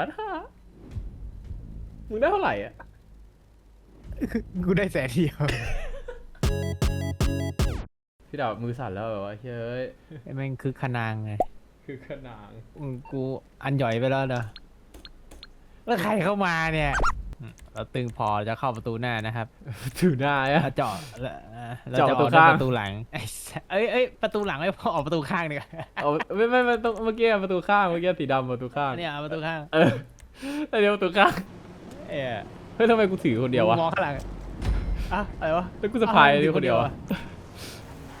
ล้านห้ามึงได้เท่าไหร่อะ กูได้แสนเดียวพี่ดาวมือสั่นแล้วแบบว่าเฮ้ย ไอ้แม่งคือขนางไงคือขนาง อืมกูอันหย่อยไปแล้วเนอะแล้วใครเข้ามาเนี่ยอืม เราตึงพอจะเข้าประตูหน้านะครับถือหน้าอะแล้วเจาะแล้วแล้วเจาะจะประตูออกด้วยข้าง ประตูหลังไอ้สัสเอ้ยเอ้ยประตูหลังไม่พอออกประตูข้างดีกว่าเอาไม่ไม่ไม่ต้องเมื่อกี้ประตูข้างเมื่อกี้สีดำประตูข้างเนี่ยเอาประตูข้างเออแต่เดี๋ยวประตูข้างเอ้ยเฮ้ยทำไมกูถือคนเดียววะมองข้างหลังอะอะไรวะแล้วกูสะพายนี่คนเดียวอะ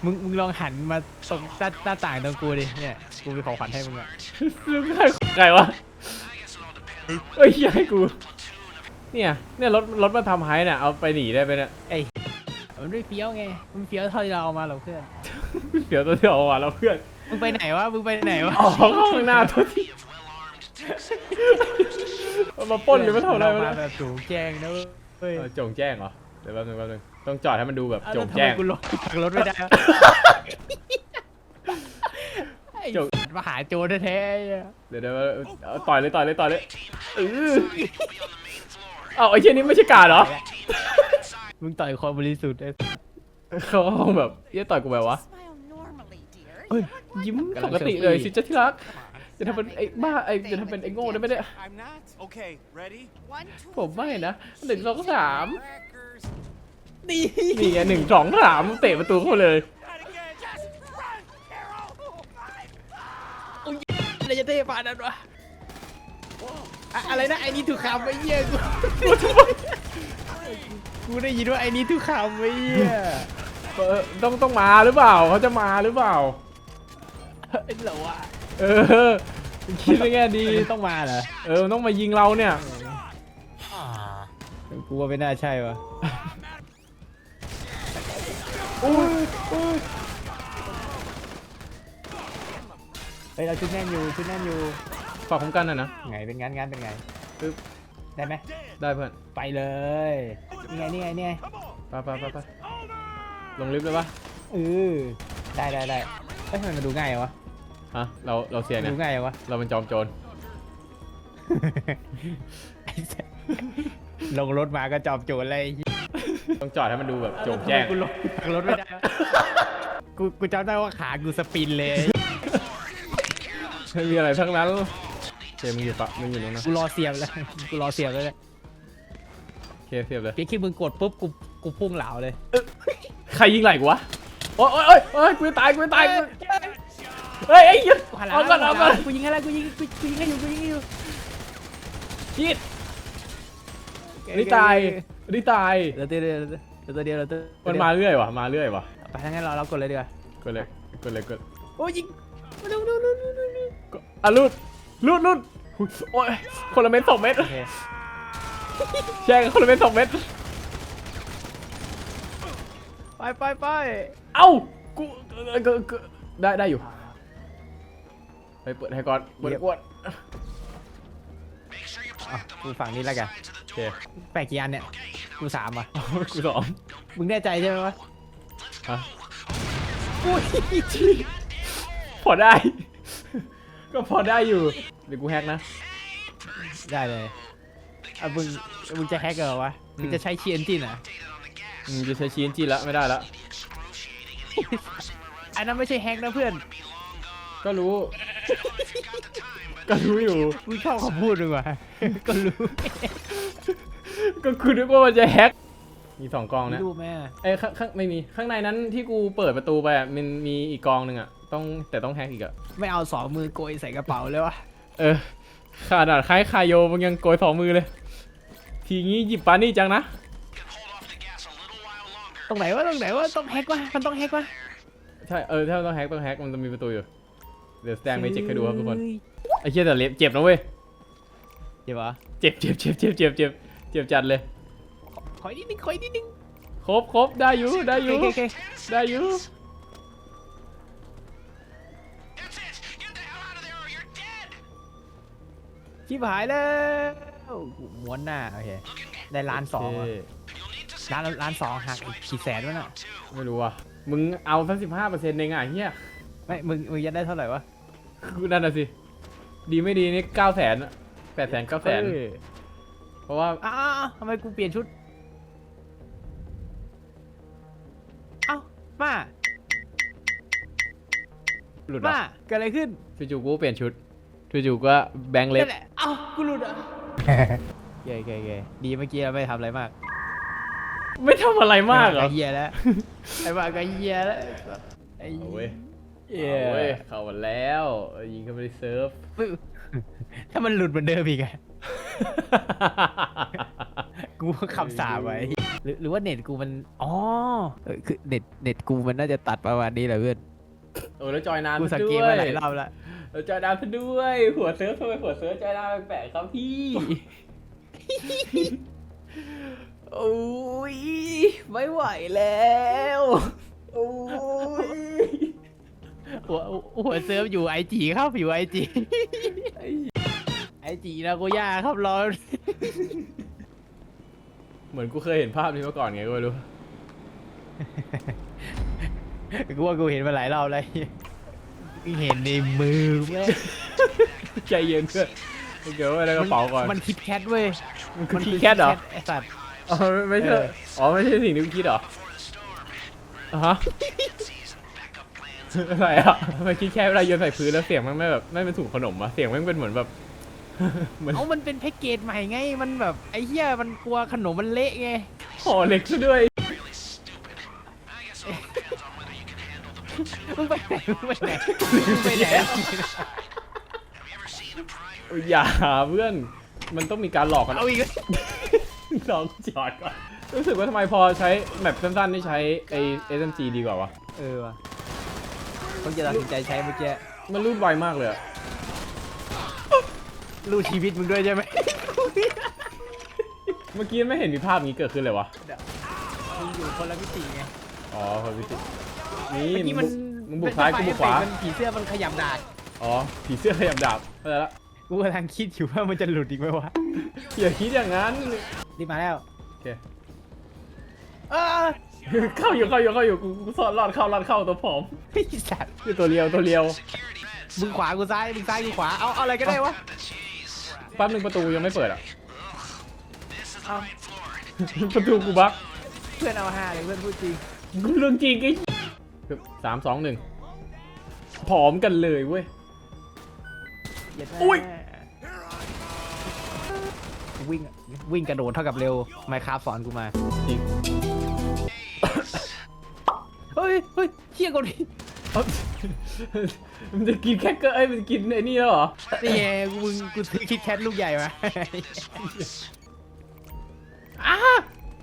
มึงมึงลองหันมาตรงหน้าหน้าต่างตรงกูดิเนี่ยกูมีของขวัญให้มึงอะ ใครใครวะเอ้ยอย่าให้กู เนี่ยเนี่ยรถรถมาทำไฮเนี่ยเอาไปหนีได้ไหมเนี่ยไอ้มันไม่เฟี้ยวไงมันเฟี้ยวเท่าที่เราเอามาหรอกเพื่อนเดี๋ยวตัวเดียวอะแล้วเพื่อนมึงไปไหนวะมึงไปไหนวะอ๋อเข้าข้างหน้าตัวที่มันมาปล้นหรือมาทำอะไรเามวะมาเนี่ยแบบสูงแจ้งนะเว้ยเออโจงแจ้งเหรอเดี๋ยวแป๊บนึงแป๊บนึงต้องจอดให้มันดูแบบอ้าวโจแล้วงทำแจ้ไมงกูลงจากรถไม่ได้วะไอ้โจมาหาโจรแท้ๆเนี่ยเดี๋ยวเดี๋ยวเอาต่อยเลยต่อยเลยต่อยเลยเออ เอาไอ้เช่นนี้ไม่ใช่การเหรอ มึงต่อยคนบริสุทธิ์ไอ้เขาคงแบบเยี่ยต่อยกูแบบวะ Smile normally, dear. เอ้ย ยิ้มปกติเลยสิจ้าที่รัก จะทำเป็นไอ้บ้าไอ้จะทำเป็นไอ้โง่ได้ไหมเนี่ย I'm not. Okay, ready? One, two, ผมไม่นะหนึ่งสองสาม Crackers. ดีนี่ไงหนึ่งสองสามเตะประตูเข้าเลย Not again. Just run, Carol. อะไรจะเท่ปานนั้นวะ อะอะไรนะไอ้นี่ถูกคำไอ้เหี้ยกูกูได้ยินว่าไอ้นี่ถูกคำไอ้เหี้ยเออต้องต้องมาหรือเปล่าเขาจะมาหรือเปล่า ไอ้เหรอวะเออคิดในแง่ดีมันต้องมาเหรอเออมันต้องมายิงเราเนี่ยกูว่าไม่น่าใช่วะอุ้ยอุ้ยเฮ้ยเราชุดแน่นอยู่ชุดแน่นอยู่ ฝากคุ้มกันหน่อยนะ ไงเป็นงั้นงั้นเป็นไงปึ๊บ ได้ไหมได้เพื่อน ไปเลยนี่ไงนี่ไงนี่ไงไปไปไปไปลงลิฟต์เลยปะเออได้ได้ได้เอ้ยทำไมมันดูง่ายวะฮะเราเราเสียมันเนี่ย ดูง่ายวะ เราเป็นจอมโจรไอ้สัสลงรถมาก็จอบโจรอะไรต้องจอดให้มันดูแบบโจงแจ้ง กูลงจากรถไม่ได้วะกูกูจำได้ว่าขากูสปินเลย ไม่มีอะไรทั้งนั้น เคมึงอยู่ปะมึงอยู่ตรงนั้นกูรอเสียบเลยกูรอเสียบเลยเนี่ยเคเสียบเลย เพียงแค่มึงกดปุ๊บกูกูพุ่งเหลาเลยใครยิงไหล่กูวะ โอ๊ยโอ๊ยโอ๊ยโอ๊ยกูจะตาย กูจะตายกูเฮ้ยไอ้ยัดกูหันหลังเอาก่อนเอาก่อนกูยิงอะไรกูยิงกูกูยิงให้อยู่กูยิงให้อยู่คิดอันนี่ตายอันนี่ตายเดี๋ยวเดี๋ยวเดี๋ยวเดี๋ยวตัวเดียวเดี๋ยวตัวมันมาเรื่อยวะมาเรื่อยวะไปทั้งนั้นเราเรากดเลยดีกว่ากดเลยกดเลยกดโอ้ยยิงดูดูดูดูดูดูกดอะลุด ลุดลุดหุยโอ้ยคนละเม็ดสองเม็ดโอเคแช่งกันคนละเม็ดสองเม็ดไปไปไปเอ้ากูเออเออเออได้ได้อยู่ไปเปิดให้ก่อนเปิดให้ก่อนอะกูฝั่งนี้แล้วกันโอเคแปดกี่อันเนี่ยกูสามอะกูสองมึงแน่ใจใช่ไหมวะอะอุ้ยพอได้ ก็พอได้อยู่ เดี๋ยวกูแฮกนะ ได้เลยอะมึงมึงจะแฮกเหรอวะ มึงจะใช้เชียนจินอะอืมจะใช้ชีนจีละไม่ได้ละ อันนั้นไม่ใช่แฮกนะเพื่อน ก็รู้ ก็รู้อยู่ มึงชอบคำพูดดีกว่า ก็รู้ ก็คือนึกว่ามันจะแฮก มีสองกองนะรู้ไหมอะไอ้ยข้างข้างไม่มีข้างในนั้นที่กูเปิดประตูไปอะมันมีอีกกองหนึ่งอะต้องแต่ต้องแฮกอีกอะไม่เอาสองมือโกยใส่กระเป๋าเลยวะเออขนาดคล้ายคายโยมึงยังโกยสองมือเลย ทีงี้หยิบปานี่จังนะ ตรงไหนวะตรงไหนวะต้องแฮกวะมันต้องแฮกวะใช่เออถ้าต้องแฮกต้องแฮกมันจะมีประตูอยู่ เดี๋ยวแสดงเมจิกให้ดูครับทุกคนไอ้เชี่ยแต่เล็บเจ็บนะเว้ยเดี๋ยววะเจ็บเจ็บเจ็บเจ็บเจ็บเจ็บเจ็บจัดเลย ขออีกนิดนึงขออีกนิดนึงครบครบได้อยู่ได้อยู่โอเคโอเคได้อยู่ชิบหายแล้วม้วนหน้าโอเคได้ล้านสองอะโเคล้านล้านสองหักอีกกี่แสนวะน่ะไม่รู้ว่ะมึงเอาสักสิบห้าเปอร์เซ็นต์เองอะเฮียไม่มึงมึงยัดได้เท่าไหร่วะคือนั่นน่ะสิ ดีไม่ดีนี่เก้าแสนแปดแสนเก้าแสนเออเพราะว่าอ้าวทำไมกูเปลี่ยนชุด มาหลุดมาอะเกิดอะไรขึ้นจู่ๆกูเปลี่ยนชุดจู่ๆก็แบงค์เล็บนั่นแหละเอ้ากูหลุดอะเย้เย้เย้ดีเมื่อกี้เราไม่ทำอะไรมากไม่ทำอะไรมากเหรอไเฮียแล้วไอ้บ้าก็เฮียแล้วไอ้เอาเว้ยเหี้ยเอาเว้ยเข้ามาแล้วยิงเข้าไปในเซิร์ฟปึ๊บถ้ามันหลุดเหมือนเดิมอีกอะ กูคำสาปไว้หรือหรือว่าเน็ตกูมันอ๋อเออคือเน็ตเน็ตกูมันน่าจะตัดประมาณนี้แหละเพื่อนโอ้แล้วจอยนานกูซะสังเกด้ตวมายหลายรอบแล้วแล้วจอยนานซะด้วย หัวเซิร์ฟทำไมหัวเซิร์ฟจอยนานแปลกๆครับพี่โอ้ยไม่ไหวแล้วโอ้ยหัวหัวเซิร์ฟอยู่ไอจีครับอยู่ไอจีไอจีนะกูย่าครับรอ เหมือนกูเคยเห็นภาพนี้มาก่อนไงก็ไม่รู้ กูว่ากูเห็นมาหลายรอบแล้วเห็นในมือแม่งใจเย็นเพื่อนเดี๋ยวไว้ในกระเป๋าก่อนมันคิดแคทเว้ยมันคือคิดแคทเหรอ ไอสัตว์ อ๋อไม่ไม่ใช่ เออ อ๋อไม่ใช่สิ่งที่กูคิดเหรออะฮะ อะไรอะทำไมคิดแค่เวลาโยนใส่พื้นแล้วเสียงมันไม่แบบไม่เป็นถุงขนมอะเสียงมันเป็นเหมือนแบบ เหมือนเอามันเป็นแพ็กเกจใหม่ไง มันแบบไอ้เหี้ยมันกลัวขนมมันเละไง ห่อเหล็กซะด้วย มึงไปไหน มึงไปไหนมึงไปไหนอย่าเพื่อน มันต้องมีการหลอกกันเอาอีกแล้วลองจอดก่อน รู้สึกว่าทำไมพอใช้แมปสั้นๆนี่ใช้ไอ SMG ดีกว่าวะ เออว่ะต้องจะตัดสินใจใช้เมื่อกี้มันรูดไวมากเลยอะ รู้ชีวิตมึงด้วยใช่ไหมเมื่อกี้ไม่เห็นมีภาพนี้เกิดขึ้นเลยวะ มึงอยู่คนละมิติไงอ๋อพอวิสินี่เมื่อกี้มึมังนมึงบุกซ้ายกูบุกขวา มันผีเสื้อมันขยับดาบอ๋อ ผีเสื้อขยับดาบเข้าใจละกูกำลังคิดอยู่ว่ามันจะหลุดอีกไหมวะอย่าคิดอย่างนั้น รีบมาแล้วโอเค เออเข้าอยู่เข้าอยู่เข้าอยู่กูกูสอดรอดเข้ารอดเข้าตัวผอมไอ้สัตว์คือตัวเรียวตัวเรียวมึงขวากูซ้ายมึงซ้ายกูขวาเอาเอาอะไรก็ได้วะ แป๊บนึงประตูยังไม่เปิดอะ เอาประตูกูบั๊กเพื่อนเอาห้าเลยเพื่อนพูดจริงกูเรื่องจริงไอ้คือสามสองหนึ่งผอมกันเลยเว้ย เหยียดแม่อุ๊ย วิ่งวิ่งกระโดดเท่ากับเร็วไมค์คราฟสอนกูมาจริงเฮ้ยเฮ้ยเชี่ยกูดิ เอ้ามันจะกินแคคเกอร์เอ้ยมันจะกินไอ้นี่แล้วเหรอนี่ไงกูมึงกูซื้อคิดแคทลูกใหญ่มา อ้า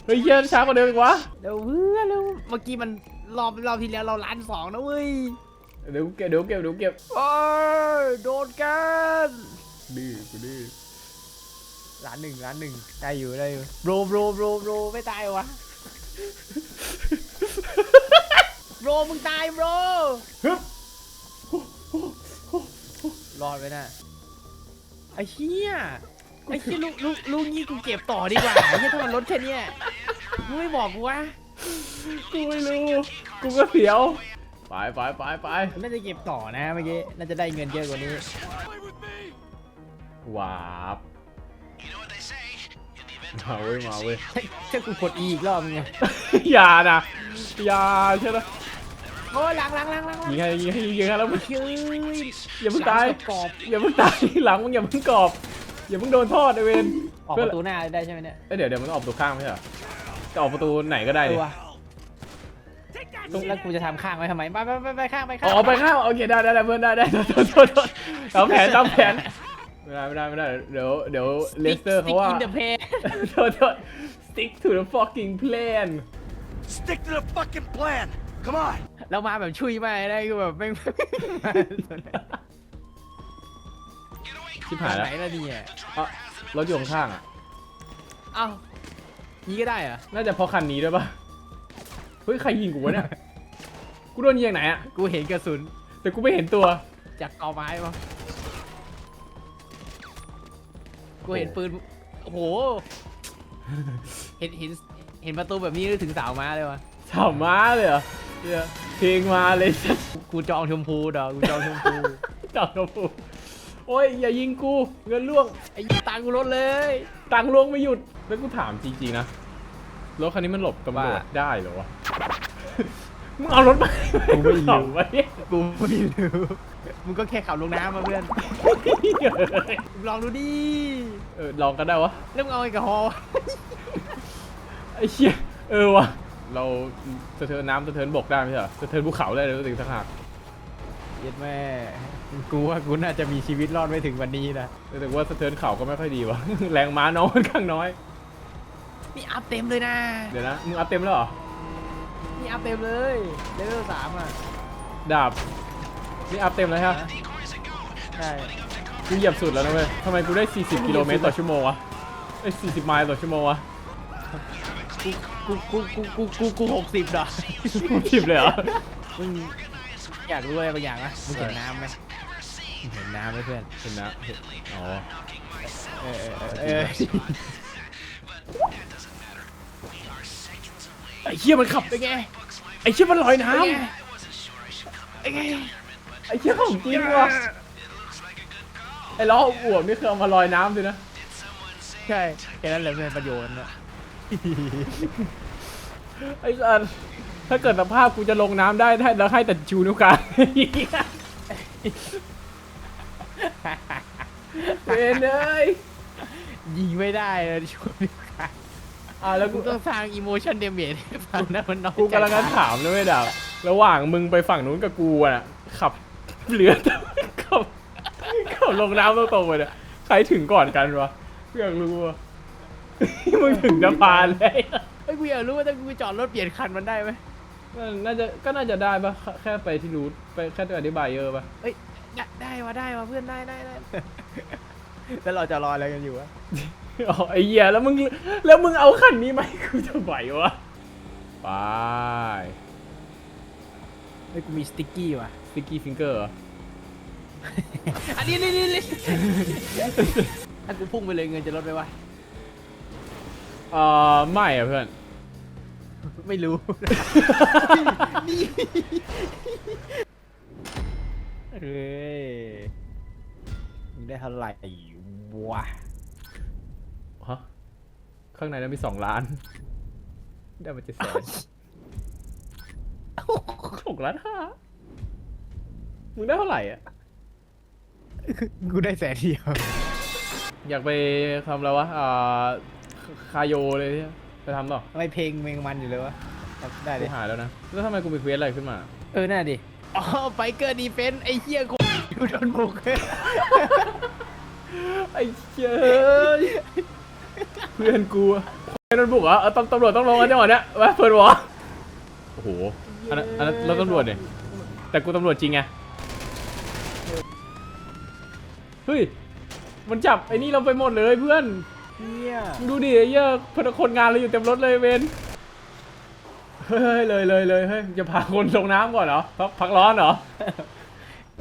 เฮ้ยเหี้ยช้ากว่าเดิมอีกวะเดี๋ยวเพื่อนเร็วเมื่อกี้มันรอบรอบที่แล้วเราล้านสองนะเว้ยเดี๋ยวกูเก็บเดี๋ยวกูเก็บเดี๋ยวกูเก็บโอ้ยโดนกันดื้อกูดื้อล้านหนึ่งล้านหนึ่งได้อยู่ได้อยู่โบรโบรโบรโบรไม่ตายวะ โบรมึงตายโบรฮึบรอดไปนะไอ้เหี้ยไอ้เหี้ยลูกลูกลูกนี่กูเก็บต่อดีกว่าไอ้เหี้ยถ้ามันลดแค่เนี้ยมึงไม่บอกกูวะกูไม่รู้กูก็เสียวไปไปไปไปน่าจะเก็บต่อนะเมื่อกี้น่าจะได้เงินเยอะกว่านี้วาบมาเว้ยมาเว้ยถ้าถ้ากูกดอีกรอบนึงไงอย่านะอย่าใช่ไหม โอ้ยหลังหลังหลังหลังหลังยิงให้ยิงให้ยิงให้แล้วมึงเฮ้ยอย่าเพิ่งตายหลักรอบอย่าเพิ่งตายหลังมึงอย่าเพิ่งกรอบอย่าเพิ่งโดนทอดไอเวนออกประตูหน้าได้ใช่ไหมเนี่ยเอ้ยเดี๋ยวเดี๋ยวมันออกประตูข้างไม่ใช่เหรอจะออกประตูไหนก็ได้เอดิอวะแล้วกูจะทำข้างไว้ทำไมไปไปไปไปข้างไปข้างอ๋อไปข้างโอเคได้ได้ได้เพื่อนได้ได้โทษโทษโทษโทษตามแผนตามแผนไม่ได้ไม่ได้ไม่ได้เดี๋ยวเดี๋ยวเลสเตอร์เขาว่าอินเดอะเพย์โทษโทษ stick to the fucking plan Stick to the fucking plan. Come on. เรามาแบบชุยมากได้คือแบบแม่ง ชิบหายไหแล้วนล่ะเนี่ยอะรถอยู่ข้างๆอะ เอ้านี้ก็ได้เหรอน่าจะเพราะคันนี้ด้วยปะเฮ้ย ใครยิงกูวะเนี่ย กูโดนยิงจากไหนอะ กูเห็นกระสุนแต่กูไม่เห็นตัว จากกอไม้ปะกูเห็นปืน โอ้โห เห็นเห็นเห็นประตูแบบนี้นึกถึงสาวม้าเลยวะสาวม้าเลยเหรอ เนี่ยเพลงมาเลยกูจองชมพูดอกกูจองชมพูจับกระปูโอ้ยอย่ายิงกูเงินล่วงไอ้ตังค์กูลดเลย ตังค์ลวงไม่หยุดแล้วกูถามจริงๆนะรถคันนี้มันหลบตำรวจว่าได้เหรอวะมึงเอารถมากูไม่รู้ขับวะเนี่ยกูไม่รู้มึงก็แค่ขับลงน้ำมาเพื่อนลองดูดิเออลองก็ได้วะแล้วมึงเอาไอ้กระหอไอ้เชี่ยเออวะ เราสะเทินน้ำสะเทินบกได้ไม่ใช่เหรอสะเทินภูเขาได้เลยรู้สึกสักหากเย็ดแม่กูว่ากูน่าจะมีชีวิตรอดไม่ถึงวันนี้นะรู้สึกว่าสะเทินเขาก็ไม่ค่อยดีวะแรงม้าน้องค่อนข้างน้อยนี่อัพเต็มเลยนะเดี๋ยวนะมึงอัพเต็มแล้วเหรอนี่อัพเต็มเลยเลเวลสามอะดาบนี่อัพเต็มแล้วใช่ไหมใช่กูเหยียบสุดแล้วนะเว้ยทำไมกูได้ 40 กิโลเมตรต่อชั่วโมงวะเอ้ย40 ไมล์ต่อชั่วโมงวะ กูกูกูกูกูกูหกสิบดอกสิบเลยเหรอมึงอยากรู้อะไรบางอย่างไหมมึงเห็นน้ำไหมมึงเห็นน้ำไหมเพื่อนเห็นนะเห็นอ๋อเออเออเออไอ้เชี่ยมันขับเป็นไงไอ้เชี่ยมันลอยน้เป็นไงเป็นไงไอ้เชี่ยของจริงว่ะไอ้ล้ออวบนี่คือเอามาลอยน้ำสินะใช่แค่นั้นแหละเพื่อนประโยชน์นะ ไอ้สัสถ้าเกิดสภาพกูจะลงน้ำได้ได้แล้วให้แต่ชูนิ้วกลางเวนเอ้ยยิงไม่ได้เลยช่วยไม่ได้อะแล้วกูกูต้องสร้างอิโมชันเดเมจให้ฟังนะมันน้อยกูกำลังจะถามเลยเว้ยดาวระหว่างมึงไปฝั่งนู้นกับกูอะขับเรือขับขับลงน้ำตรงๆไปเนี่ยใครถึงก่อนกันวะเพื่อนรู้ว่า มึงถึงจะพานเลยเฮ้ยกูอยากรู้ว่าถ้ากูจอดรถเปลี่ยนคันมันได้ไหมน่าจะก็น่าจะได้ปะแค่แค่ไปที่รูทไปแค่ตัวอธิบายเยอะปะเอ้ยได้ได้วะได้วะเพื่อนได้ได้ได้แล้วเราจะรออะไรกันอยู่วะอ๋อไอ้เหี้ยแล้วมึงแล้วมึงเอาคันนี้ไหมาให้กูจะไหววะไปเฮ้ยกูมีสติ๊กกี้ว่ะสติกกี้ฟิงเกอร์ อันนี้นี่นี่นี่ ถ้ากูพุ่งไปเลยเงินจะลดไหมวะ เอ่อไม่อะเพื่อน ไม่รู้ นี่เฮ้ยมึงได้เท่าไหร่วะฮะ ข้างในนั้นมีสองล้าน ได้มาเจ็ดแสนหกล้านห้ามึงได้เท่าไหร่อะ กูได้แสนเดียว อยากไปทำแล้ววะอ่า คาโยเลยที่ไปทำต่อทำไมเพลงเมงมันอยู่เลยวะได้กูดิหายแล้วนะ แล้วทำไมกูมีเควสอะไรขึ้นมา เออน่าดิอ๋อไบเกอร์ดีเฟนไอ้เหี้ยคนอยู่โดนบุกไอ้เจ้ยเพื่อนกูไอ้นนบุกเหรอเอาตำตำรวจต้องลงกันจังหวะเนี้ยมาเปิดวะโอ้โหอันนั้นอันนั้นรถตำรวจเนี่ยแต่กูตำรวจจริงไงเฮ้ยมันจับไอ้นี่เราไปหมดเลยเพื่อน เหี้ยมึงดูดิไอ้เหี้ยพนักคนงานเราอยู่เต็มรถเลยเวนเฮ้ยเลยเลยเลยเฮ้ยจะพาคนลงน้ำก่อนเหรอพักพักร้อนเหรอ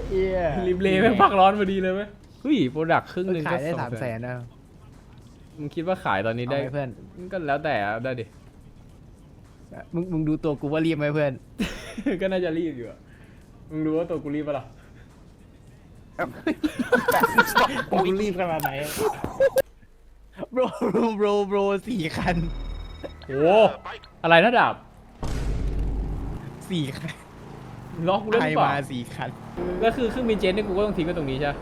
เหี้ยริมเลแม่งพักร้อนพอดีเลยไหมเฮ้ยโปรดักครึ่งหนึ่งขาก็ยได้สองสามแสแสนนนะมึงคิดว่าขายตอนนี้ได้เอาไหมเพื่อนก็แล้วแต่อะได้ดิ มึงมึงดูตัวกูว่ารีบไหมเพื่อน ก็น่าจะรีบอยู่อะมึงรู้ว่าตัวกูรีบปะล่ะกูรีบขนาดไหน โบรโบรโบรโบรสี่คันโอ้อะไรนะดาบสี่คันล็อกกูเล่นใครเปล่ามาสี่คันแล้วคือเครื่องบินเจ็ตนี่กูก็ต้องทิ้งไว้ตรงนี้ใช่ปะ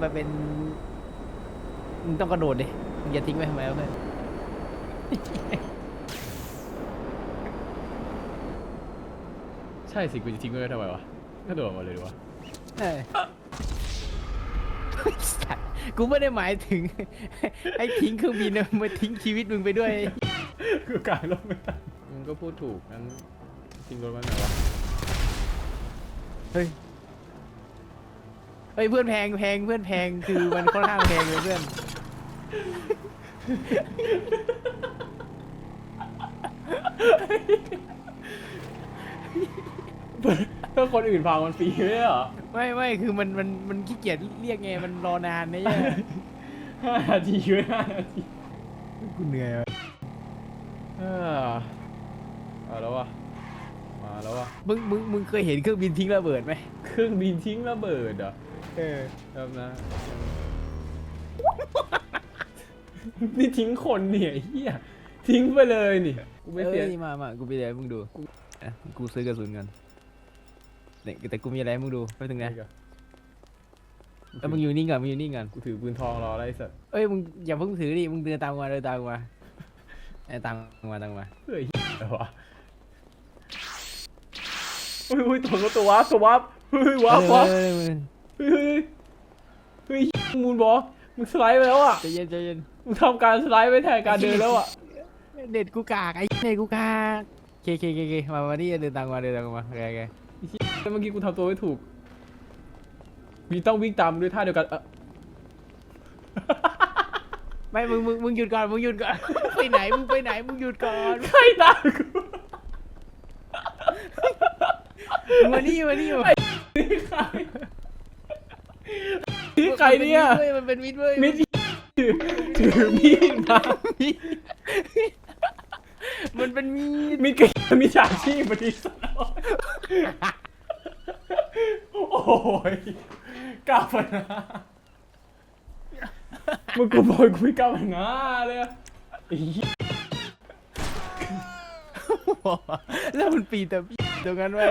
มันเป็นมึงต้องกระโดดดิมึงอย่าทิ้งไว้ทำไมวะเพื่อนใช่สิกูจะทิ้งไว้ทำไมวะกระโดดมาเลยดีวะเออสัตว์ กูไม่ได้หมายถึงให้ทิ้งเครื่องบินนะมาทิ้งชีวิตมึงไปด้วยกูกลายรถไม่ทันมึงก็พูดถูกงั้นทิ้งรถไว้ไหนวะเฮ้ยเฮ้ยเพื่อนแพงแพงเพื่อนแพงคือมันค่อนข้างแพงเลยเพื่อน ถ้าคนอื่นพามันฟรีไม่ได้เหรอไม่ไม่คือมันมันมันขี้เกียจเรียกไงมันรอนานนะเนี่ยห้านาทีไว้ห้านาทีกูเหนื่อยว่ะเออเอาแล้ววะมาแล้ววะมึงมึงมึงเคยเห็นเครื่องบินทิ้งระเบิดไหมเครื่องบินทิ้งระเบิดเหรอเออครับนะนี่ทิ้งคนเนี่ยไอ้เฮียทิ้งไปเลยนี่กูไม่เสียเอ้ยมามากูไปเลยมึงดูกูอะกูซื้อกระสุนกัน เนี่ยแต่กูมีอะไรให้มึงดูไปถึงไหนแล้วมึงอยู่นิ่งก่อนมึงอยู่นิ่งก่อนกูถือปืนทองรออะไรสัตว์เอ้ยมึงอย่าเพิ่งถือดิมึงเดินตามกูมาเดินตามกูมาเอ้ยตามกูมาตามกูมาเฮ้ยเหี้ยอะไรวะเฮ้ยเฮ้ยตัวก็ตัววับตัววับเฮ้ยวับวับเอ้ยเอ้ยเฮ้ยเฮ้ยเฮ้ยมึงมูนบอลมึงสไลด์ไปแล้วอะใจเย็นใจเย็นมึงทำการสไลด์ไปแทนการเดินแล้วอะเด็ดกูกากไอ้เด็ดกูกากเคเคเคเคมามานี่เดินตามกูมาเดินตามกูมาโอเคโอเคแล้ว เมื่อกี้กูทำตัวไม่ถูก มีต้องวิ่งตามด้วยท่าเดียวกันเออไม่มึงมึงมึงหยุดก่อนมึงหยุดก่อนไปไหนมึงไปไหนมึงหยุดก่อนใครตามกูมึงมานี่มานี่มานี่ใครนี่ใครเนี่ยมันเป็นมิดเว้ยมิมันดถือถือมีดมามันเป็นมีดมีกบมีฉาชีพบริษัท โอ้ยกล้าพนะมึงกูบอยกูไม่กล้าพนะเลยอะไอ้เหี้ยแล้วมันปีแต่ตรงนั้นไว้